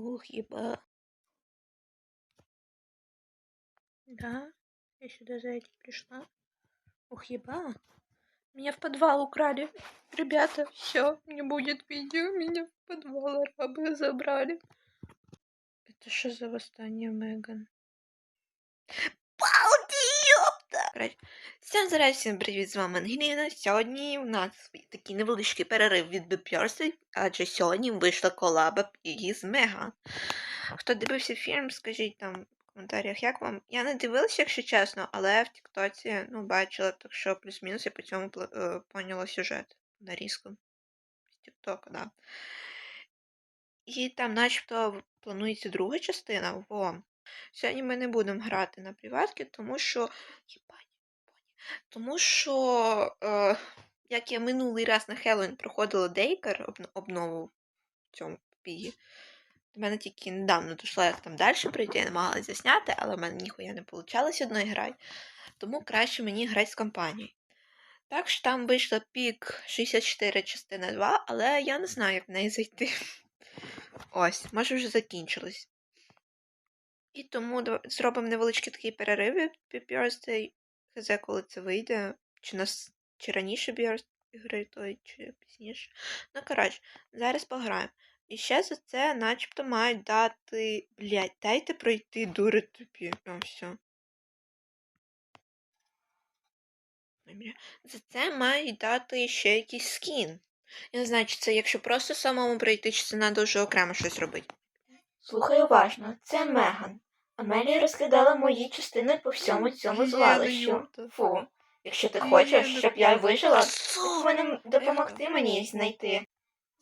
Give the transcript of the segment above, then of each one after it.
Ух, еба. Да, я сюда за этим пришла. Ух, еба. Меня в подвал украли. Ребята, все, не будет видео. Меня в подвал арабы забрали. Это что за восстание, Меган? Палки, Всім зараз всім привіт, з вами Ангеліна. Сьогодні у нас такий невеличкий перерив від Бепьорси, адже сьогодні вийшла колаба із Меган. Хто дивився фільм, скажіть там в коментарях, як вам. Я не дивилася, якщо чесно, але в Тіктоці ну, бачила, так що плюс-мінус я по цьому е, поняла сюжет нарізку з Тіктока, да. І там, начебто, планується друга частина. Во. Сьогодні ми не будемо грати на приватки, тому що. Єбать, тому що, е, як я минулий раз на Хеллоуін проходила Дейкер обн- обнову в цьому пії, до мене тільки недавно дійшла, як там далі прийти, я намагалася засняти, але в мене ніхуя не вийшло одної грати. Тому краще мені грати з компанією. Так що там вийшла пік 64 частина 2, але я не знаю, як в неї зайти. Ось, може вже закінчилось. І тому зробимо невеличкий такий перерив від Birthday. Хз, коли це вийде. Чи нас чи раніше Birthday той, чи пізніше. Ну, коротше, зараз пограємо. І ще за це начебто мають дати. Блять, дайте пройти дури тобі. О, все. За це мають дати ще якийсь скін. Я не знаю, чи це якщо просто самому пройти, чи це треба вже окремо щось робити. Слухай уважно, це Меган. Амелія розкидала мої частини по всьому цьому звалищу. Фу. Якщо ти хочеш, щоб я вижила, ти повинен допомогти мені їх знайти.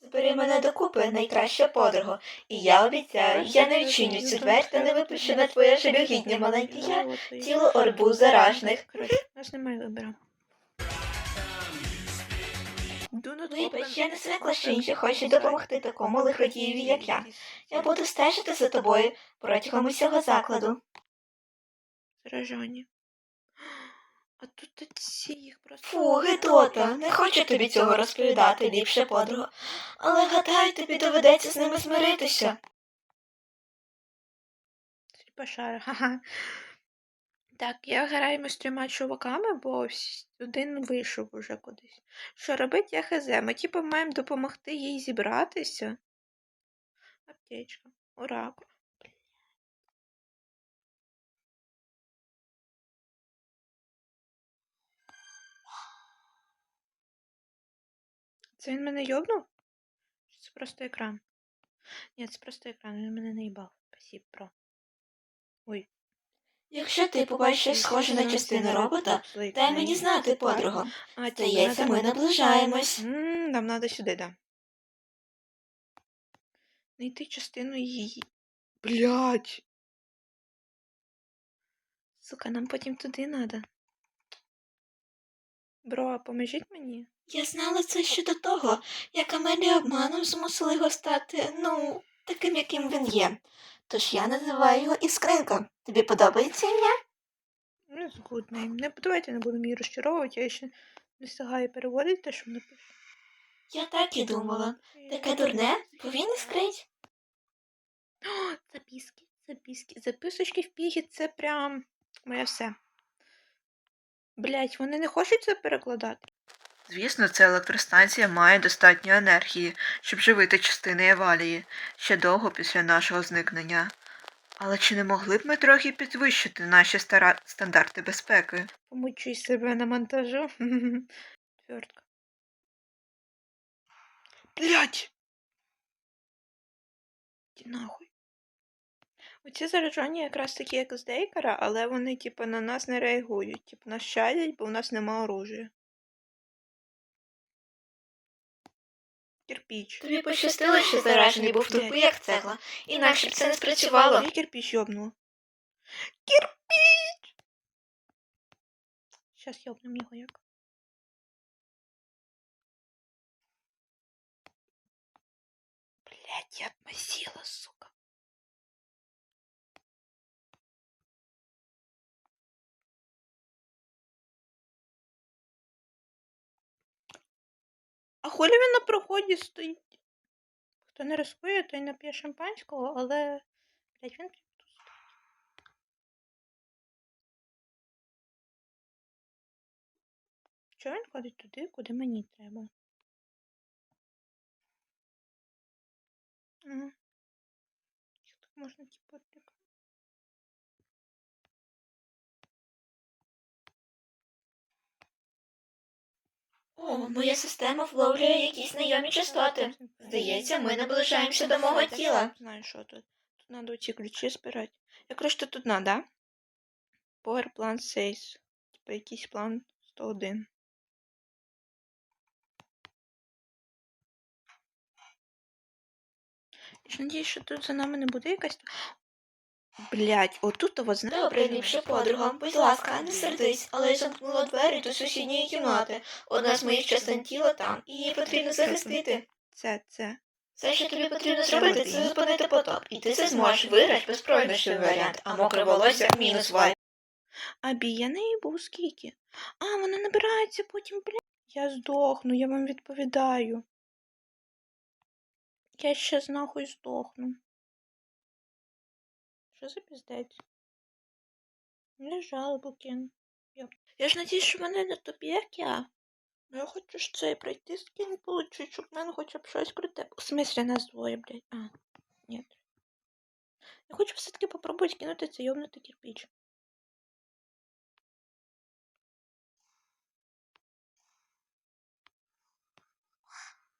Збери мене докупи, найкраща подруга. І я обіцяю, я не відчиню цю дверь та не випущу на твоє жалюгідне маленьке я тіло орбу заражних. Нас немає вибору. Вибач, я не звикла, що інші хочуть допомогти такому лиходієві, як я. Я буду стежити за тобою протягом усього закладу. Заражання. А тут ці їх просто. Фу, Гедота, не хочу тобі цього розповідати, ліпше подруга. Але гадаю, тобі доведеться з ними змиритися. Пошара, ха-ха. Так, я граємо з трьома чуваками, бо всі- один вийшов уже кудись. Що робить, я хз. Ми типу маємо допомогти їй зібратися. Аптечка. Ура. Це він мене йобнув? Чи це просто екран? Ні, це просто екран, він мене не їбав. Спасибо, бро. Ой. Якщо ти побачиш щось схоже на частину робота, дай мені знати, подруга. А, Здається, ми наближаємось. Нам надо сюди, да. Найти частину її. Блять. Сука, нам потім туди надо. Бро, поможіть мені. Я знала це ще до того, як Амелія обманом змусила його стати, ну, таким, яким він є. Тож я називаю його Іскринка. Тобі подобається ім'я? Ну, згодна. Не, давайте не будемо її розчаровувати, я ще не встигаю переводити те, що напишу. Я так і думала. Таке дурне, бо він іскрить. О, записки, записки. Записочки в пігі це прям моє все. Блять, вони не хочуть це перекладати. Звісно, ця електростанція має достатньо енергії, щоб живити частини Евалії ще довго після нашого зникнення. Але чи не могли б ми трохи підвищити наші стара... стандарти безпеки? Помучуй себе на монтажу. Твертка. Блять! Іди нахуй. Оці заражання якраз такі, як з Дейкера, але вони, типу, на нас не реагують. Типу, нас щадять, бо у нас нема оружия. Кирпіч. Тобі пощастило, що заражений був тупий, як цегла. Інакше б це не спрацювало. Я кірпіч йобнула. Кірпіч! Щас йобнем його як. Блять, я отмасила, сука. А хулі він на проході стоїть? Хто не рискує, той нап'є шампанського, але. Блять, він тут спить. Чого він ходить туди, куди мені треба? Як так можна типу О, моя система вловлює якісь знайомі частоти. Здається, ми наближаємося до мого тіла. Знаю, що тут. Тут треба ці ключі збирати. Якраз що тут надо, да? Power Plan 6. Типа якийсь план 101. Я ж надіюсь, що тут за нами не буде якась. Блять, отут того знаєш. Добре, ліпше подруга, будь ласка, не сердись, але я замкнула двері до сусідньої кімнати. Одна з моїх частин тіла там, і її потрібно захистити. Це, це. Все, що тобі потрібно зробити, це зупинити поток. І ти це зможеш виграти безпрограшний варіант, а мокре волосся мінус вайп. А я неї був скільки? А, вона набирається потім, блядь. Я здохну, я вам відповідаю. Я ще нахуй здохну. Що за піздець? Не жалобу. Я, я ж надіюсь, що мене не тобі, як я. Ну я хочу ж це пройти скін получить, щоб в мене хоча б щось круте. В смислі нас двоє, блядь. А, ні. Я хочу все-таки попробувати кинути цей йобнутий кирпич.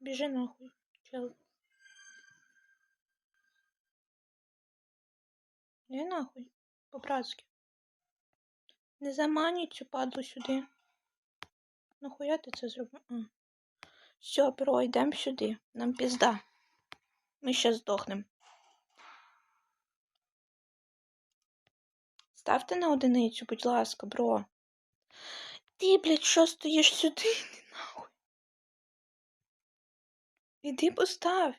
Біжи нахуй, чел. Не нахуй, по-братськи. Не заманюй цю падлу сюди. Нахуя ти це зробив? Все, бро, йдемо сюди. Нам пізда. Ми ще здохнем. Ставте на одиницю, будь ласка, бро. Ти, блядь, що стоїш сюди? Іди нахуй. Іди постав.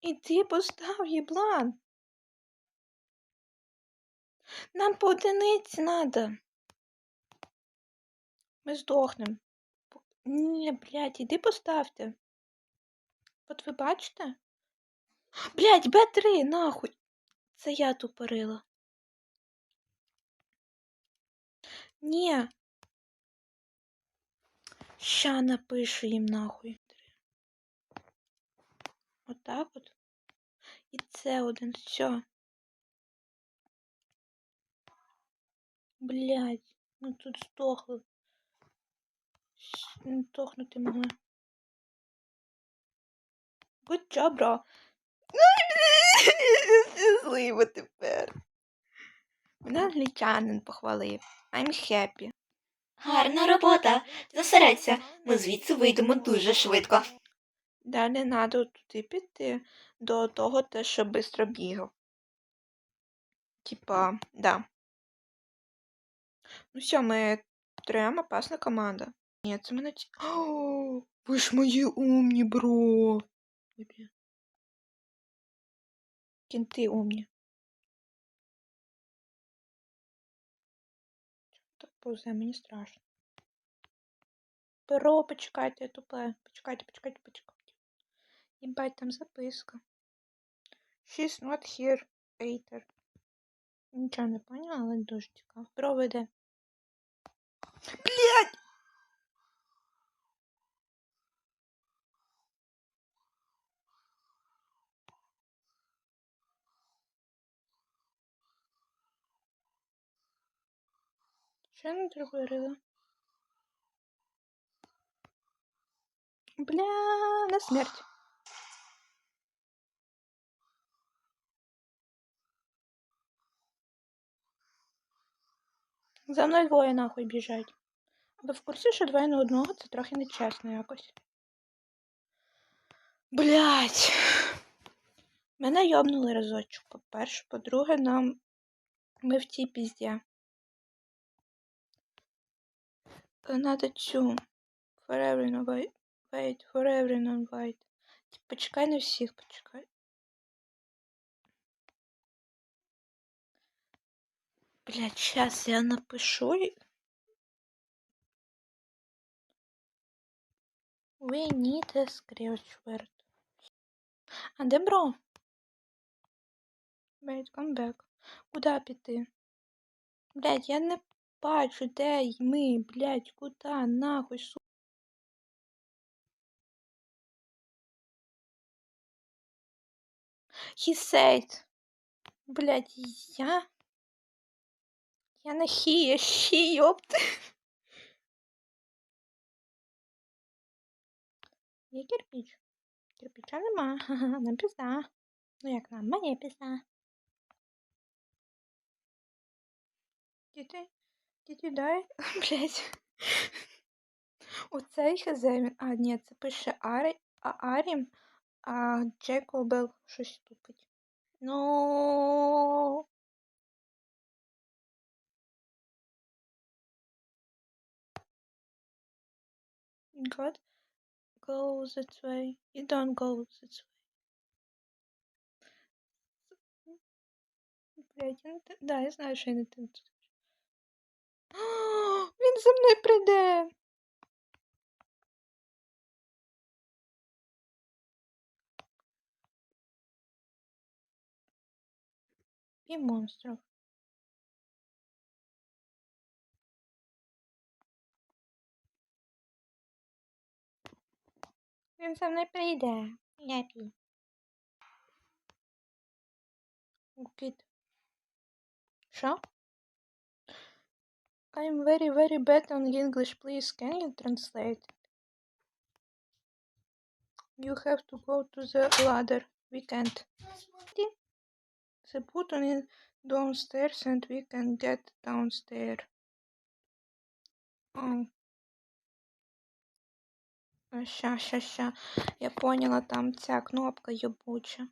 Іди постав, єблан. Нам по одиниці надо. Ми здохнем. По- Ні, блядь, іди поставте. От ви бачите? Блядь, Б3, нахуй. Це я тупорила. Ні. Ща напишу їм нахуй. Отак от. І це один. Все. Блядь, ми тут здохли. Щ- ну, могли. Good job, бро. Щаслива тепер. Мене англічанин похвалив. I'm happy. Гарна робота. Зосередься, ми звідси вийдемо дуже швидко. Далі треба туди піти до того, те, що швидко бігав. Типа, да. Ну все, ми трем опасна команда. Ні, це мене. О, ви ж мої умні, бро. Кінти умні. Так повзе, мені страшно. Перо, почекайте, я тупе. Почекайте, почекайте, почекайте. Єбать, там записка. She's not here, Peter. Нічого не поняла, але дуже цікаво. Перо веде. Блять! Що я не договорила? Бля, на смерть. За мною двоє нахуй біжать. Ви в курсі, що двоє на одного це трохи нечесно якось. Блять. Мене йобнули разочок, по-перше. По-друге, нам ми в цій пізді. Надо цю. Forever in white. Wait, forever in white. Почекай на всіх, почекай. Блять, сейчас я напишу. We need a scratch word. А де бро? Блять, back. Куда піти? Блять, я не бачу, де ми, блять, куда, нахуй, су. He said. Блять, я? Я не he, я she. Є кирпич. Кирпича нема. Нам пізда. Ну як нам? Мені пізда. Діти? Діти дай? Блять. Оцей хазяїн. А, ні, це пише Арі, а Арім, а Джекобел щось стукать. Ну. God go that way. You don't go that way. Блять, я не те- Да, я знаю, що я не тим. тут. Він за мною прийде. І монстрів. I'm najpierw idę. Lepiej. Git. Co? I'm very very bad on English, please can you translate? You have to go to the ladder. We can't. The button is downstairs and we can get downstairs. Oh. Ща, ща, ща. Я поняла, там ця кнопка єбуча.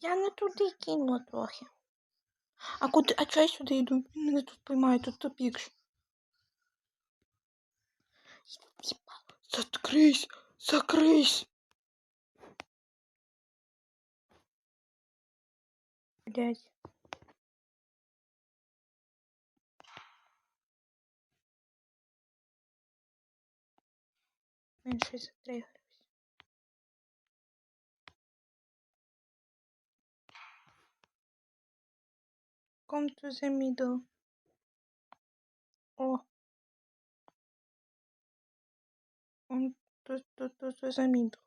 Я не туди кинула трохи. А куди? А чого я сюди йду? Мене тут поймає, тут тупік. Заткрись! Закрись! Блять. Він щось затригерився. Come to the middle. О. Он тут, тут, тут, за middle.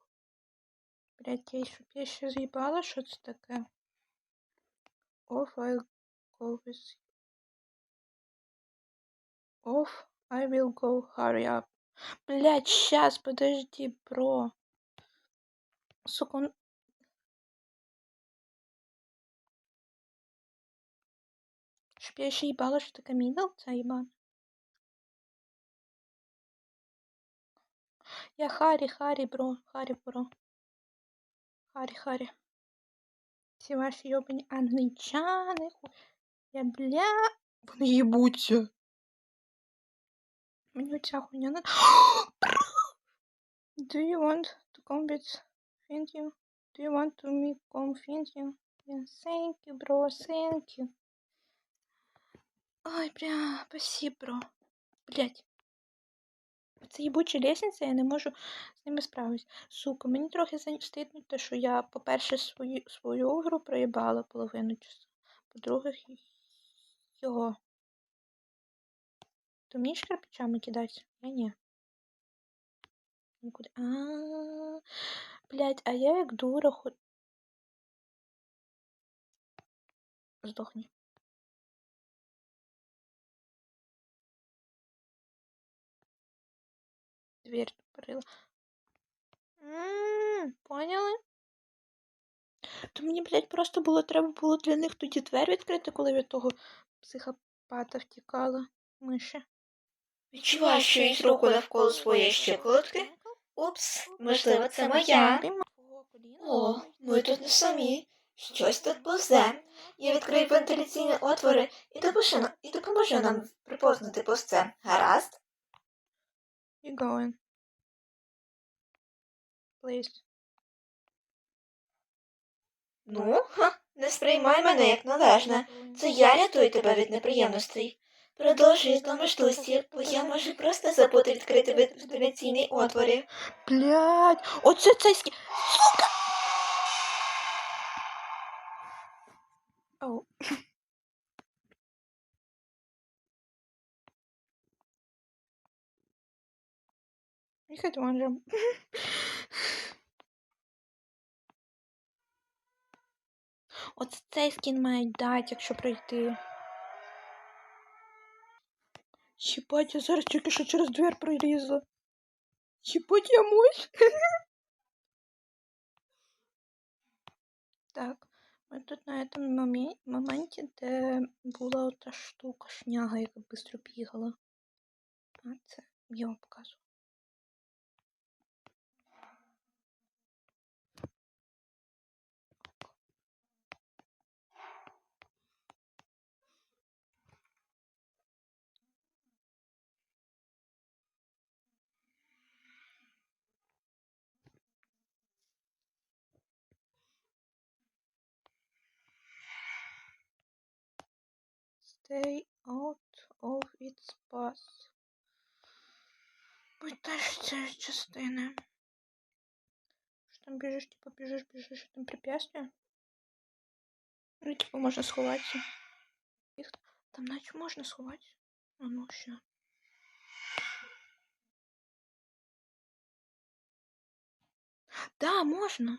Блять, я, щоб я ще з'їбала, що це таке? Off, I go with... Off, I will go, hurry up. Блять, сейчас, подожди, бро. Сука, он... Щоб я ще їбала, що таке middle, це. Я Харі, Харі, бро, Харі, бро. Харі. Всі ваші йобані англічани. ху- Я бля. Вони їбуться. Мені оця хуйня не... Do you want to with thank you? Do you want to me come thank you? Yeah, thank you, bro, thank you. Ой, бля, спасибо, бро. Блять. Це їбуча лестниця, я не можу з ними справитися. Сука, мені трохи стидно, те, що я, по-перше, свою, свою гру проїбала половину часу. По-друге, його. Ти вмієш кирпичами кидати? Я ні. Нікуди. А, блядь, а я як дура ход... Здохні. Дверь тупорила. М, Поняли? То мені, блядь, просто було треба було для них тоді двері відкрити, коли від того психопата втікала миші. Відчуваю, що їх руку навколо своєї щиколотки. Упс, можливо, це моя. О, ми тут не самі. Щось тут повзе. Я відкрию вентиляційні отвори і допоможу, нам- і допоможу нам припознати повзе. Гаразд? You going. Please. Ну, ха, не сприймай мене як належне. Це я рятую тебе від неприємностей. Продовжуй тому штусі, бо я можу просто забути відкрити вентиляційні отвори. Блядь, оце цей скі... Сука! Ау. Їхати може. От цей скін мають дати, якщо пройти. Єбать, я зараз тільки що через двір пролізла. Єбать, я мощь. Так, ми тут на моме- моменті, де була ота штука, шняга, яка швидко бігала. А це я вам показую. Stay out of its path. Будь теж цієї частини. Що там біжиш, типу, біжиш, біжиш, і там препятствия? Ну, типу, можна сховатися. Їх там наче можна сховатися. А ну що. Да, можна.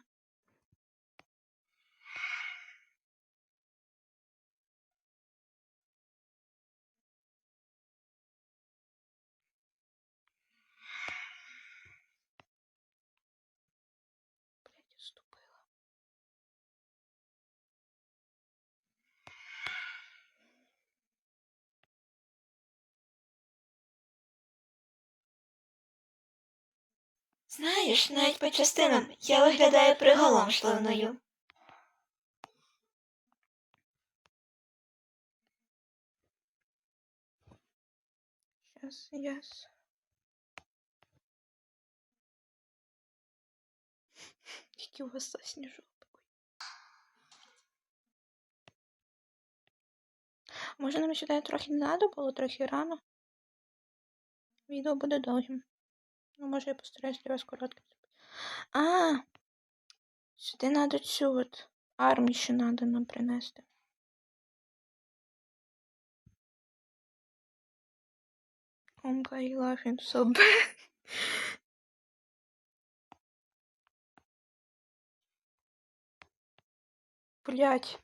Знаєш, навіть по частинам я виглядаю приголомшленою. Сейчас, yes. Який у вас сніжок такий. Може нам сюди трохи не треба було, трохи рано. Відео буде довгим. Ну, може я постараюсь для вас коротким зробити. А! Сюди треба цю от армію ще треба нам принести. Oh my god, laughing so. Блять.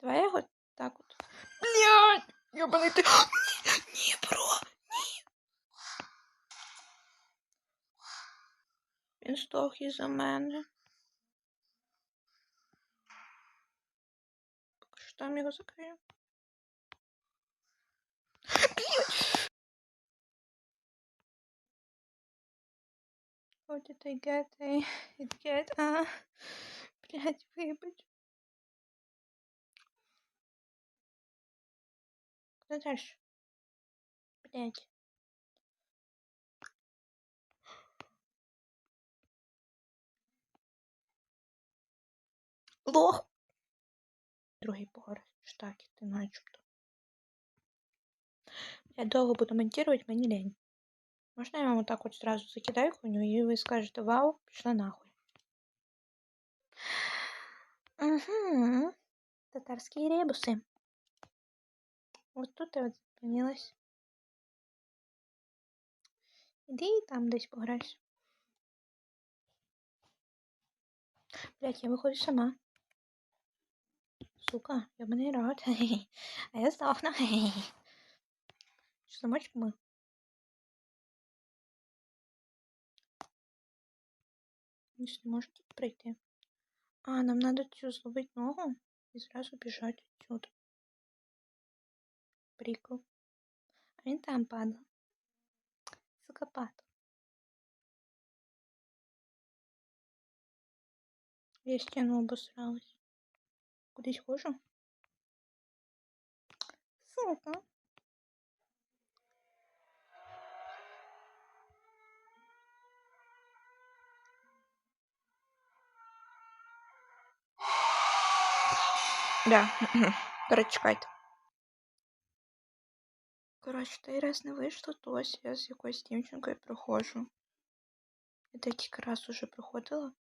Давай я його так от. Блять! Ёбаний ти. Ні, ні, бро, ні. Він здох із-за мене. Поки що там його закрию. Блять! What did I get? I it get? А, блять, вибач. Куда дальше? Блять. Лох. Другий поверх. Штаки, ти начебто. Я довго буду монтировать, мені лень. Можна я вам вот так вот сразу закидаю хуйню, и вы скажете, вау, пішла нахуй. Угу. Татарские ребусы. Вот тут я вот зупинилась. Іди і там десь пограйся. Блять, я виходжу сама. Сука, я мене рад. А я здохну. Що замочок ми? Ж не можете пройти. А, нам надо цю зловити ногу і зразу біжати отсюда. Rico, entampada, sapato. Я стену обосралась. Кудись хожу? Сука. Да, короче, кайт. Коротше, той раз не вийшло, то ось я з якоюсь дівчинкою проходжу. Я декілька раз уже проходила.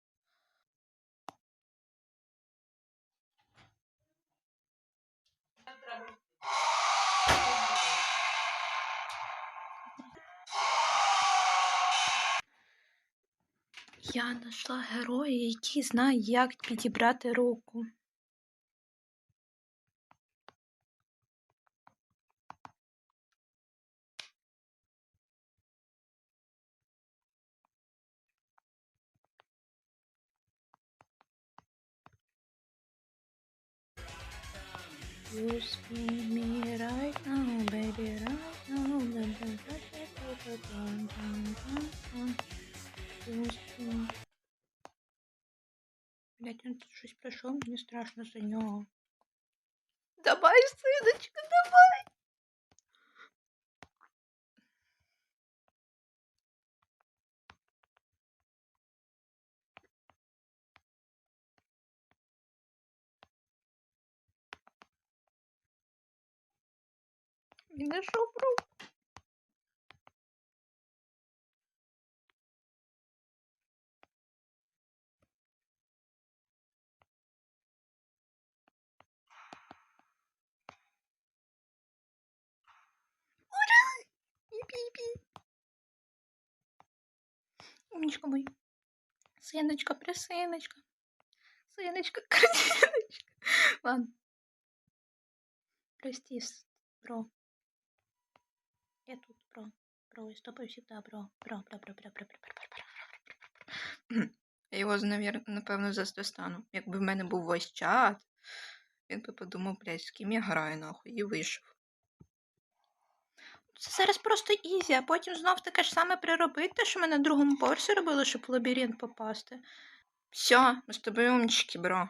Я знайшла героя, який знає, як підібрати руку. Who's with me right now, baby, right now? Блять, он тут щось пройшов, мені страшно за нього. Давай, синочка, давай! Він знайшов руку. Пі-пі-пі. Умничка мой. Сыночка, присыночка. Сыночка, красиночка. Ладно. Прости, с- бро. Я тут про про стопы всегда про про про про про про про Я його, напевно, застану. Якби в мене був весь чат, він би подумав, блядь, з ким я граю нахуй, і вийшов. Це зараз просто ізі, а потім знов таке ж саме приробити, що ми на другому поверсі робили, щоб в лабіринт попасти. Все, ми з тобою умнічки, бро.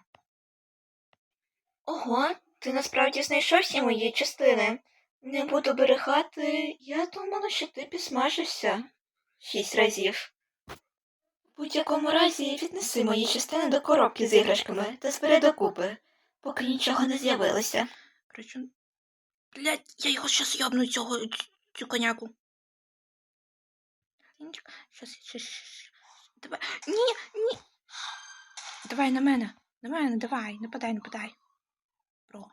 Ого, ти насправді знайшов всі мої частини. Не буду берегати. Я думала, що ти підсмажився шість разів. В будь-якому разі віднеси мої частини до коробки з іграшками та збери докупи, поки нічого не з'явилося. Короче, блядь, я його щас йобну цього цю коняку. Щас, щас, щас. Давай. Ні, ні. Давай на мене. На мене, давай, нападай, нападай. Бро.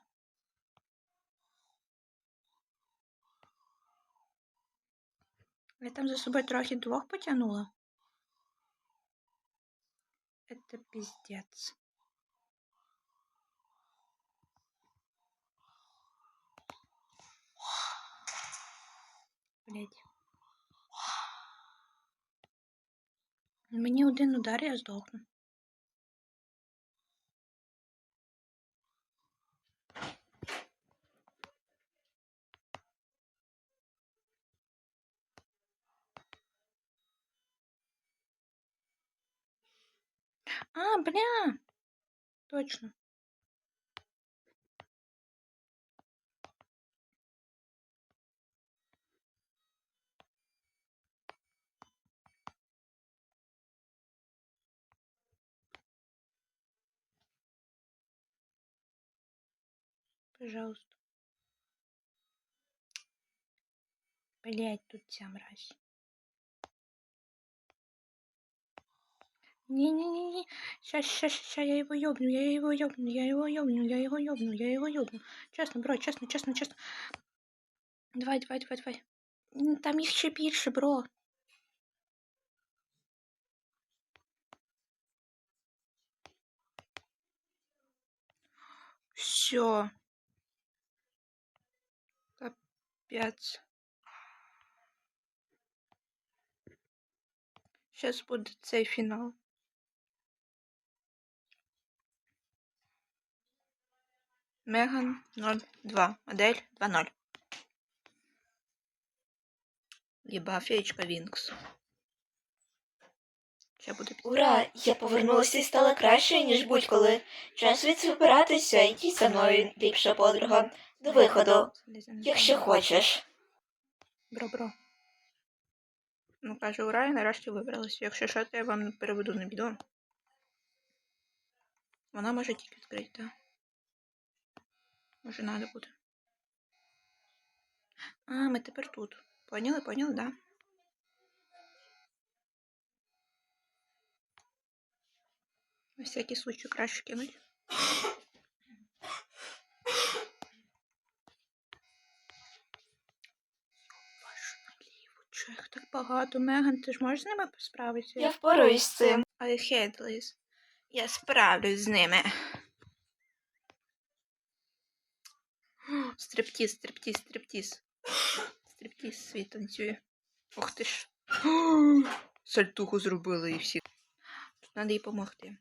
Я там за собою трохи двох потянула. Это пиздец. Блять. Мені один удар, я здохну. А, бля. Точно. Пожалуйста. Блять, тут вся мразь. Не-не-не-не. Сейчас, сейчас, сейчас я его ёбну, я его ёбну, я его ёбну, я его ёбну, я его ёбну. Честно, бро, честно, честно, честно. Давай, давай, давай, давай. М, Там їх ще більше, бро. Все. Капец. Сейчас буде цей фінал. Меган 02. Модель 2.0. Єба феєчка Вінкс. Ще буде Ура! Я повернулася і стала кращою, ніж будь-коли. Час від вибиратися, йдіть за мною, ліпша подруга, до виходу, якщо хочеш. Бро, бро. Ну, каже, ура, і нарешті вибралась. Якщо що, то я вам переведу на бідон. Вона може тільки відкрити, так. Може, надо буде. А, ми тепер тут. Поняли, поняли, да? На всякий случай краще кинуть. Їх так багато? Меган, ти ж можеш з ними справитися? Я впораюсь з цим. I hate this. Я справлюсь з ними. Стриптіз, стриптіз, стриптіз. Стриптіз світ танцює. Ох ти ж. Сальтуху зробили і всі. Тут треба їй допомогти.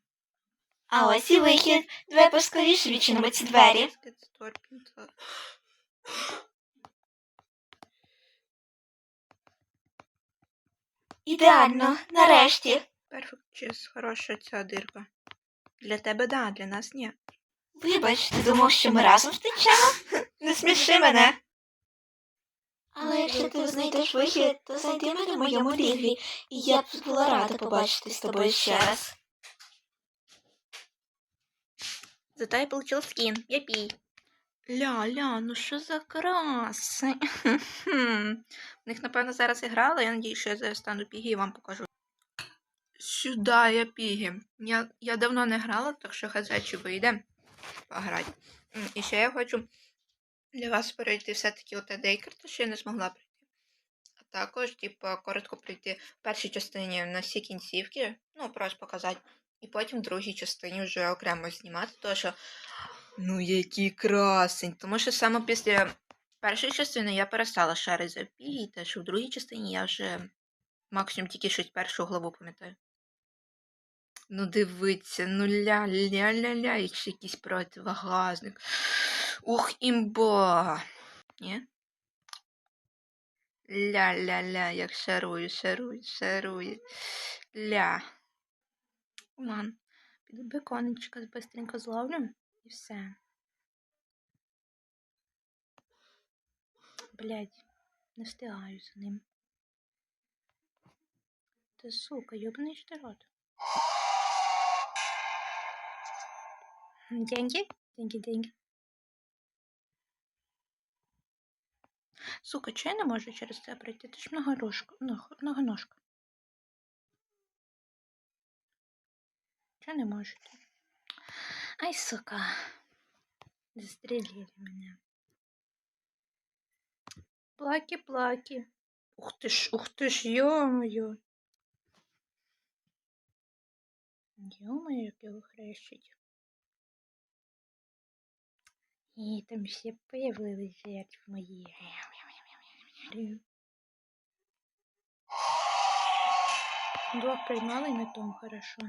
А ось і вихід. Давай поскоріше відчинимо ці двері. Ідеально, нарешті. Perfect cheese. Хороша ця дирка. Для тебе да, для нас ні. Вибач, ти думав, що ми разом втечемо? Не сміши мене. Але якщо ти знайдеш вихід, то знайди мене в моєму лігві, і я б була рада побачити з тобою ще раз. Зато я получил скин. Я пій. Ля-ля, ну що за краси? В них, напевно, зараз грала, я надію, що я зараз стану пігі і вам покажу. Сюди я пігі. Я, я давно не грала, так що хз чи вийде пограти. І ще я хочу для вас перейти все-таки у Дейкер, що я не змогла пройти. А також, типу, коротко пройти в першій частині на всі кінцівки, ну, просто показати. І потім в другій частині вже окремо знімати, тому що ну який красень. Тому що саме після першої частини я перестала шарити за пігі, те, що в другій частині я вже максимум тільки щось першу главу пам'ятаю. Ну, дивіться, ну ля-ля-ля-ля, і ще якийсь противогазник. Ух, імба. Ні? Ля-ля-ля, як шарую, шарую, шарую. Ля. Ладно, піду беконечка быстренько зловлю і все. Блять, не встигаю за ним. Та сука, ёбаный ж ти рот. Деньги? Деньги, деньги. Сука, чого я не можу через це пройти? Ти ж многорожка, много- многоножка. Чого не можете? Ай, сука. Застрелили меня. Плаки-плаки. Ух ты ж, ух ты ж, ё-моё. Ё-моё, як його хрещить. І там ще появились жертви мої. Двох приймали на тому хорошо.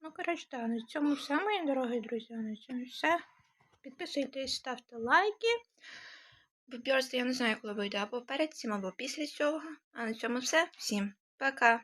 Ну, коротше, так, на цьому все, мої дорогі друзі. На цьому все. Підписуйтесь, ставте лайки. Вибірство, я не знаю, коли вийде, або перед цим, або після цього. А на цьому все. Всім пока!